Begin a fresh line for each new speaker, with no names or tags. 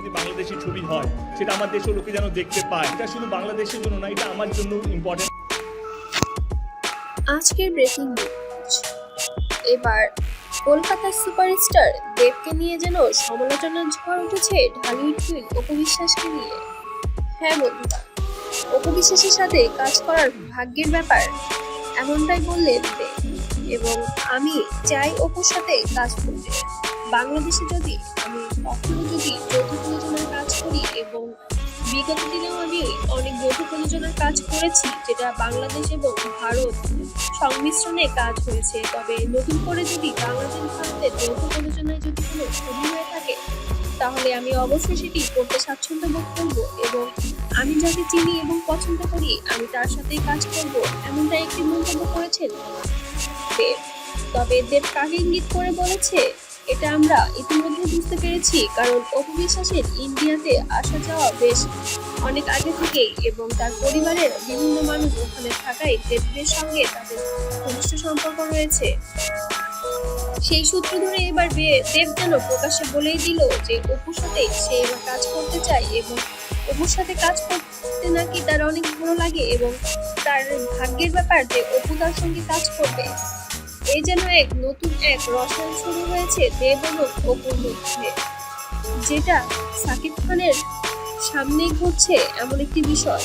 যদি বাংলাদেশি ছবি হয়, সেটা আমার দেশের লোকে যেন দেখতে পায়। এটা শুধু বাংলাদেশের জন্য না এটা আমার জন্য ইম্পর্টেন্ট
আজকের ব্রেকিং নিউজ এবার কলকাতার সুপারস্টার দেবকে নিয়ে যেন সমালোচনার ঝড় উঠেছে ঢালিউড কুইন অপু বিশ্বাসকে নিয়ে। হ্যাঁ বন্ধুরা, অপবিশ্বাসের সাথে কাজ করার ভাগ্যের ব্যাপার এমনটাই বললেন দেব। এবং আমি চাই অপুর সাথে কাজ করতে। বাংলাদেশে যদি আমি কখনো যদি করি এবং বিগত দিনেও আমি অনেক যৌথ প্রযোজনার কাজ করেছি, যেটা বাংলাদেশ এবং ভারত সংমিশ্রণে কাজ হয়েছে। তবে নতুন করে যদি বাংলাদেশ ভারতের যৌথ প্রযোজনায় যদি কোনো ছবি হয়ে থাকে, তাহলে আমি অবশ্যই সেটি করতে স্বাচ্ছন্দ্য বোধ করব এবং আমি যাকে চিনি এবং পছন্দ করি, আমি তার সাথেই কাজ করব, এমনটাই একটি মন্তব্য করেছেন দেব। তবে দেব কাকে ইঙ্গিত করে বলেছে? এটা আমরা ইতিমধ্যে বুঝতে পেরেছি, কারণ অপু বিশ্বাসের ইন্ডিয়াতে আসা যাওয়া বেশ অনেক আগে থেকেই এবং তার পরিবারের বিভিন্ন মানুষ ওখানে থাকায় দেবদের সঙ্গে তাদের ঘনিষ্ঠ সম্পর্ক রয়েছে। সেই সূত্র ধরে এবার দেব যেন প্রকাশ্যে বলেই দিল যে অপুর সাথে সে এবার কাজ করতে চায় এবং অপুর সাথে কাজ করতে নাকি তার অনেক ভালো লাগে এবং তার ভাগ্যের ব্যাপার যে অপু তার সঙ্গে কাজ করবে। এই যেন এক নতুন এক রসায়ন শুরু হয়েছে দেবলোক অপুর মধ্যে যেটা সাকিব খানের সামনেই ঘটছে এমন একটি বিষয়।